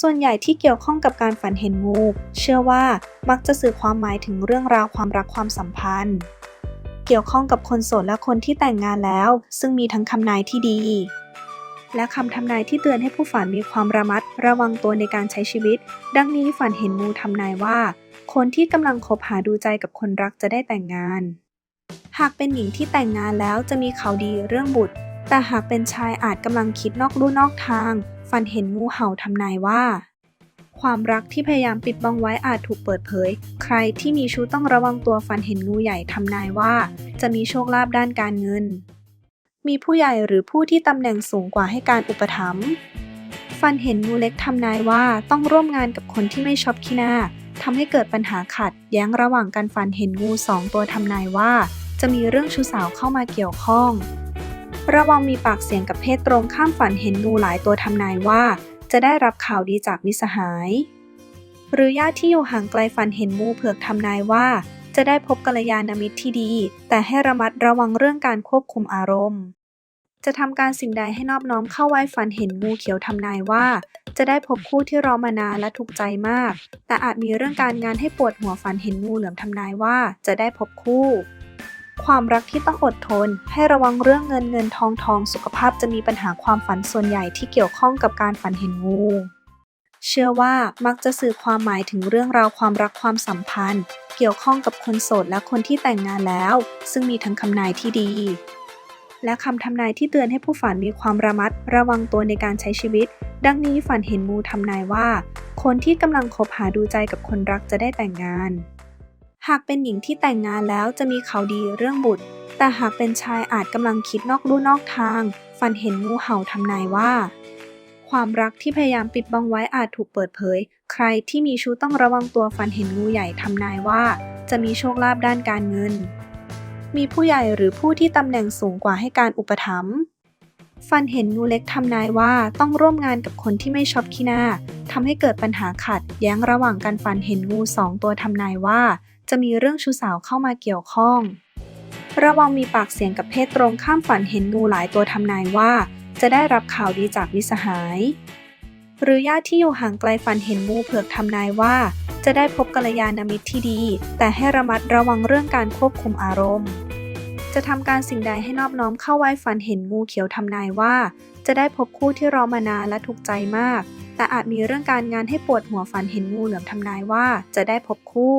ส่วนใหญ่ที่เกี่ยวข้องกับการฝันเห็นงู เชื่อว่ามักจะสื่อความหมายถึงเรื่องราวความรักความสัมพันธ์ เกี่ยวข้องกับคนโสดและคนที่แต่งงานแล้ว ซึ่งมีทั้งคำนายที่ดี และคำทำนายที่เตือนให้ผู้ฝันมีความระมัดระวังตัวในการใช้ชีวิต ดังนี้ฝันเห็นงูทำนายว่า คนที่กำลังคบหาดูใจกับคนรักจะได้แต่งงาน หากเป็นหญิงที่แต่งงานแล้วจะมีข่าวดีเรื่องบุตร แต่หากเป็นชายอาจกำลังคิดนอกลู่นอกทาง ฝันเห็นงูเห่าทำนายว่า ความรักที่พยายามปิดบังไว้อาจถูกเปิดเผย ใครที่มีชู้ต้องระวังตัวฝันเห็นงูใหญ่ทำนายว่า จะมีโชคลาภด้านการเงิน มีผู้ใหญ่หรือผู้ที่ตำแหน่งสูงกว่าให้การอุปถัมภ์ฝันเห็นงูเล็กทำนายว่าต้องร่วมงานกับคนที่ไม่ชอบขี้หน้าทำให้เกิดปัญหาขัดแย้งระหว่างการฝันเห็นงูสองตัวทำนายว่า จะมีเรื่องชู้สาวเข้ามาเกี่ยวข้อง ระวังมีปากเสียงกับเพศตรงข้ามฝันเห็นงูหลายตัวทำนายว่า จะได้รับข่าวดีจากมิสหาย หรือญาติที่อยู่ห่างไกลฝันเห็นงูเผือกทำนายว่า จะได้พบกัลยาณมิตรที่ดี แต่ให้ระมัดระวังเรื่องการควบคุมอารมณ์ จะทำการสิ่งใดให้นอบน้อมเข้าไหว้ฝันเห็นงูเขียวทำนายว่า จะได้พบคู่ที่รอมานานและถูกใจมาก แต่อาจมีเรื่องการงานให้ปวดหัวฝันเห็นงูเหลือมทำนายว่า จะได้พบคู่ ความรักที่ต้องอดทน ให้ระวังเรื่องเงินเงินทองทองสุขภาพจะมีปัญหาความฝันส่วนใหญ่ที่เกี่ยวข้องกับการฝันเห็นงูเชื่อว่ามักจะสื่อความหมายถึงเรื่องราวความรักความสัมพันธ์ เกี่ยวข้องกับคนโสดและคนที่แต่งงานแล้ว ซึ่งมีทั้งคำนายที่ดี และคำทำนายที่เตือนให้ผู้ฝันมีความระมัดระวังตัวในการใช้ชีวิต ดังนี้ฝันเห็นงูทำนายว่า คนที่กำลังคบหาดูใจกับคนรักจะได้แต่งงาน หากเป็นหญิงที่แต่งงานแล้วจะมีข่าวดีเรื่องบุตร แต่หากเป็นชายอาจกำลังคิดนอกลู่นอกทางฝันเห็นงูเห่าทำนายว่า ความรักที่พยายามปิดบังไว้อาจถูกเปิดเผย ใครที่มีชู้ต้องระวังตัวฝันเห็นงูใหญ่ทำนายว่า จะมีโชคลาภด้านการเงิน มีผู้ใหญ่หรือผู้ที่ตำแหน่งสูงกว่าให้การอุปถัมภ์ฝันเห็นงูเล็กทำนายว่าต้องร่วมงานกับคนที่ไม่ชอบขี้หน้าทำให้เกิดปัญหาขัดแย้งระหว่างการฝันเห็นงูสองตัวทำนายว่า จะมีเรื่องชู้สาวเข้ามาเกี่ยวข้อง ระวังมีปากเสียงกับเพศตรงข้ามฝันเห็นงูหลายตัวทำนายว่า จะได้รับข่าวดีจากมิสหาย หรือญาติที่อยู่ห่างไกลฝันเห็นงูเผือกทำนายว่า จะได้พบกัลยาณมิตรที่ดี แต่ให้ระมัดระวังเรื่องการควบคุมอารมณ์ จะทำการสิ่งใดให้นอบน้อมเข้าไหว้ฝันเห็นงูเขียวทำนายว่า จะได้พบคู่ที่รอมานานและถูกใจมากแต่อาจมีเรื่องการงานให้ปวดหัวฝันเห็นงูเหลือมทำนายว่าจะได้พบคู่